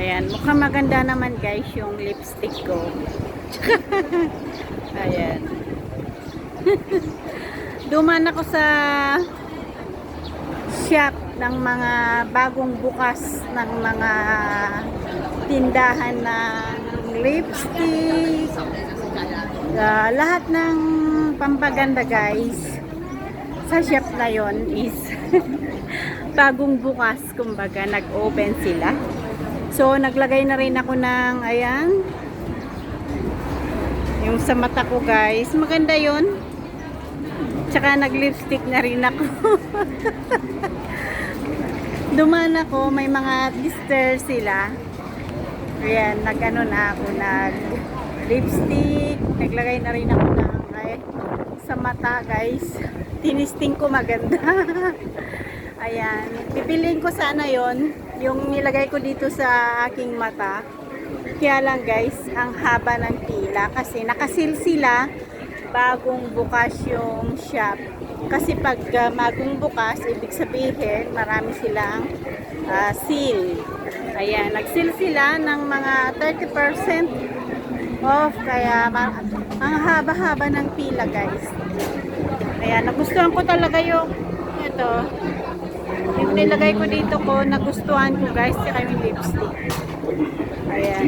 Ayan, mukhang maganda naman guys yung lipstick ko. Ayan. Duman ako sa shop ng mga bagong bukas ng mga tindahan ng lipstick. Ah, lahat ng pampaganda guys sa shop na yon is bagong bukas kumbaga nag-open sila. So naglagay na rin ako ng ayan yung sa mata ko guys. Maganda yon Tsaka nag-lipstick na rin ako. Duman ako, may mga blister sila. Ayan, nag-ano na ako, nag-lipstick. Naglagay na rin ako ng ay, sa mata guys. Tinisting ko maganda. Ayan, pipiliin ko sana yon yung nilagay ko dito sa aking mata. Kaya lang guys, ang haba ng pila kasi nakasil sila bagong bukas yung shop. Kasi pag uh, bagong bukas, ibig sabihin marami silang uh, seal. Ayan, nag-seal sila ng mga 30% off. Kaya ang haba-haba ng pila guys. Ayan, nagustuhan ko talaga yung ito. Yung nilagay ko dito ko, nagustuhan ko guys, saka yung lipstick. Ayan.